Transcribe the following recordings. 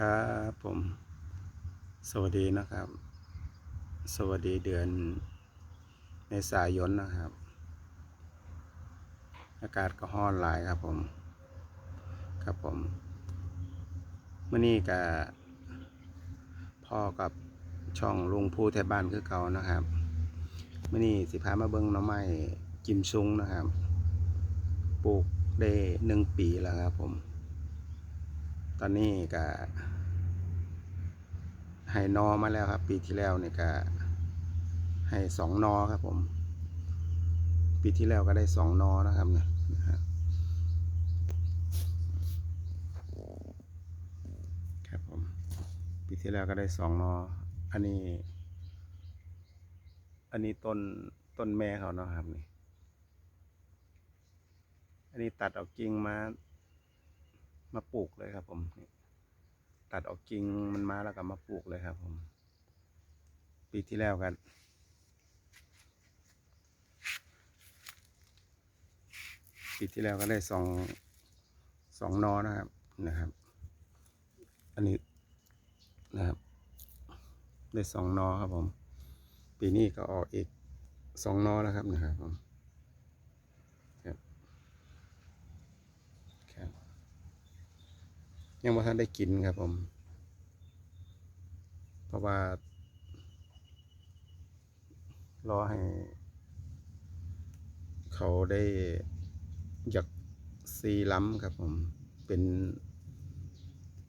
ครับผม สวัสดีนะครับ สวัสดีเดือนเมษายนนะครับ อากาศก็ร้อนหลายครับผม ครับผมเมื่อนี้กับพ่อกับช่องลุงพูแถวบ้านคือเก่านะครับเมื่อนี้สิพามาเบิ้งน้องไม้กิมซุงนะครับ ปลูกได้หนึ่งปีแล้วครับผม อนนี้ก็ให้นอมาแล้วครับ ปีที่แล้วเนี่ยก็ให้สองนอครับผม ปีที่แล้วก็ได้สองนอนะครับเนี่ยครับผม ปีที่แล้วก็ได้สองนอ อันนี้ อันนี้ต้นต้นแม่เขาเนาะครับนี่ อันนี้ตัดเอากิ่งมา มาปลูกเลยครับผมตัดออกกิ่งมันมาแล้วก็มาปลูกเลยครับผม ปีที่แล้วกันปีที่แล้วก็ได้สองสองนอนะครับนะครับ อันนี้นะครับ ได้สองนอครับผม ปีนี้ก็ออกอีกสองนอแล้วครับนะครับผมครับครับ ยังว่าท่านได้กินครับผม เพราะว่า รอให้ เขาได้อยากซีล้ำครับผม เป็น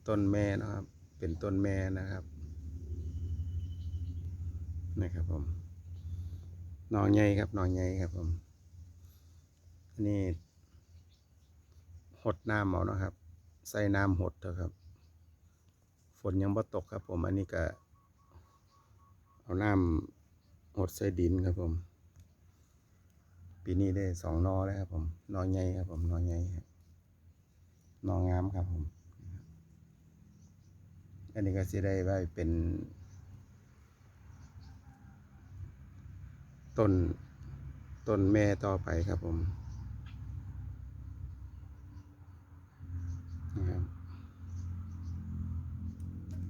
ต้นแม่นะครับ เป็นต้นแม่นะครับ นะครับผมหนองใหญ่ครับหนองใหญ่ครับผมอันนี้หดหน้ำเอานะครับ ใส่น้ำหดเถอะครับ ฝนยังบ่ตกครับผม อันนี้ก็ เอาน้ำหดใส่ดินครับผม ปีนี้ได้สองนอแล้วครับผม นอใหญ่ครับผมนอใหญ่นองามครับผม อันนี้ก็สิได้ไว้เป็นต้นต้นแม่ต่อไปครับผมนะครับ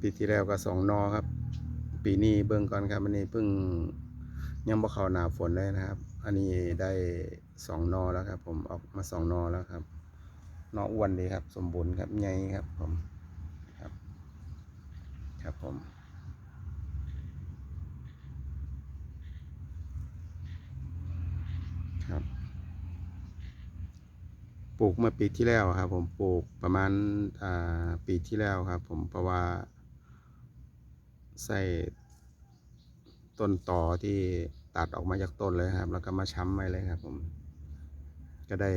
ปีที่แล้วก็สองนอครับ ปีนี้เบิ่งก่อนครับอันนี้เพิ่งยังบ่เข้าหนาฝนเลยนะครับ อันนี้ได้สองนอแล้วครับ ผมออกมาสองนอแล้วครับนออ้วนดีครับ สมบูรณ์ครับใหญ่ครับผมครับ ครับผมครับปลูกเมื่อปีที่แล้วครับ ผมปลูกประมาณอ่าปีที่แล้วครับ ผมเพราะว่า ใส่ต้นต่อที่ตัดออกมาจากต้นเลยครับ แล้วก็มาช้ำไว้เลยครับ ผม ก็ได้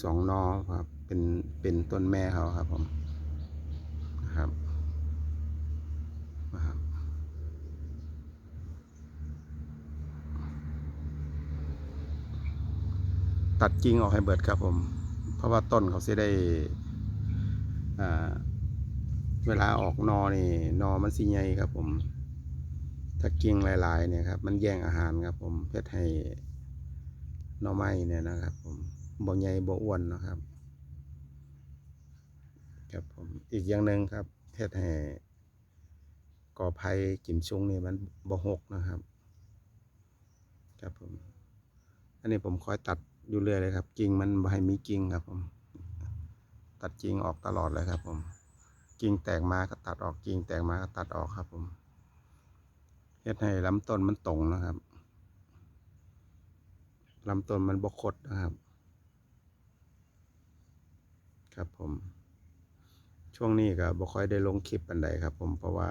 สองนอครับ เป็นเป็นต้นแม่เขาครับ ผมนะครับนะครับตัดกิ่งออกให้เบิดครับผม เพราะว่าต้นเขาจะได้อ่า เวลาออกนอนี่นอมันสิใหญ่ครับผม ถ้ากิ่งหลาย ๆ เนี่ยครับ มันแย่งอาหารครับผมเพื่อให้นอไม้เนี่ยนะครับ ผมบ่ใหญ่บ่อ้วนนะครับ ครับผมอีกอย่างหนึ่งครับเพื่อให้กอไผ่กิมชุงนี่มันบ่หกนะครับ ครับผม อันนี้ผมคอยตัดอยู่เรื่อยเลยครับ กิ่งมันบ่ให้มีกิ่งครับผม ตัดกิ่งออกตลอดเลยครับผม กิ่งแตกมาก็ตัดออกกิ่งแตกมาก็ตัดออกครับผมเฮ็ดให้ลำต้นมันตรงนะครับลำต้นมันบกคดนะครับ ครับผม ช่วงนี้ก็บ่ค่อยได้ลงคลิปปันใดครับ ผมเพราะว่า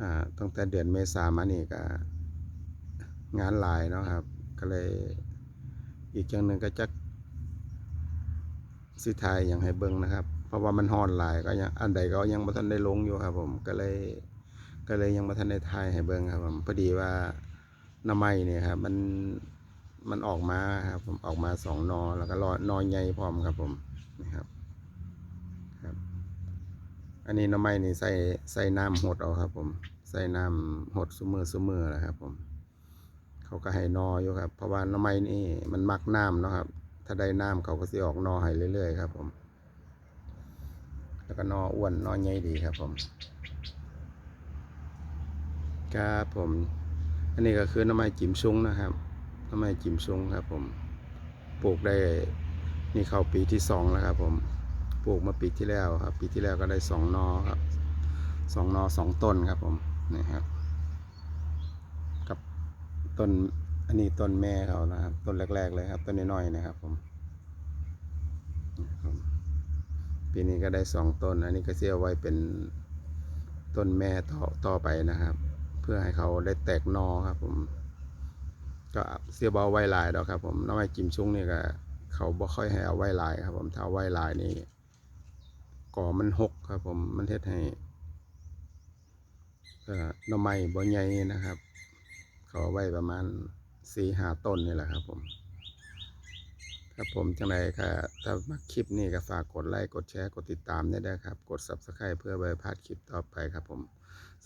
อ่าตั้งแต่เดือนเมษามานี่ก็งานหลายเนาะครับ ก็เลยอีกอย่างหนึ่งก็จะสิทายอย่างให้เบิ่งนะครับ เพราะว่ามันฮอนหลายก็ยังอันใดก็ยังบ่ทันได้ลงอยู่ครับ ผมก็เลย ก็เลยยังบ่ทันได้ทายให้เบิ่งครับผมพอดีว่าน้ำไม้เนี่ยครับมันมันออกมาครับผมออกมาสองนอแล้วก็รอนอใหญ่พร้อมครับผมนะครับครับ อันนี้น้ำไม้นี่ใส่ใส่น้ำหดเอาครับ ผมใส่น้ำหดซุมือซุมือนะครับ ผม เขาก็ให้นออยู่ครับ เพราะว่าน้ำไม้นี่มันมักน้ำเนาะครับ ถ้าได้น้ำเขาก็สิออกนอให้เรื่อยๆครับ ผม แล้วก็นออ้วนนอใหญ่ดีครับผมครับผม อันนี้ก็คือน้ำไม้จิมซุงนะครับน้ำไม้จิมซุงครับ ผมปลูกได้นี่เข้าปีที่สองแล้วครับ ผมปลูกมาปีที่แล้วครับ ปีที่แล้วก็ได้สองนอครับสองนอสองต้นครับ ผมนี่ครับ กับต้นอันนี้ต้นแม่เขานะครับ ต้นแรก ๆ เลยครับ ต้นน้อยๆนะครับ ผมนี่ครับ ปีนี้ก็ได้สองต้น อันนี้ก็เสียไว้เป็นต้นแม่ต่อต่อไปนะครับ เพื่อให้เขาได้แตกนอครับ ผม ก็เสียบเอาไว้ลายดอกครับ ผมน้ำไม้จิมชุ่งนี่ก็เขาบ่ค่อยให้เอาไว้ลายครับ ผมถ้าเอาไว้ลายนี่ก่อมันหกครับ ผมมันเทศให้เอ่อน้ำไม้บ่ใหญ่นะครับ เขาเอาไว้ประมาณสี่ห้าต้นนี่แหละครับ ผม ครับผมจังไรค่ะถ้ามาคลิปนี้ก็ฝากกดไลค์กดแชร์กดติดตามได้ด้วยครับ กด subscribe เพื่อไม่พลาดคลิปต่อไปครับผม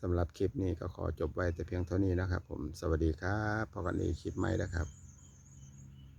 สำหรับคลิปนี้ก็ขอจบไว้แต่เพียงเท่านี้นะครับผมสวัสดีครับพบกันอีกคลิปใหม่นะครับ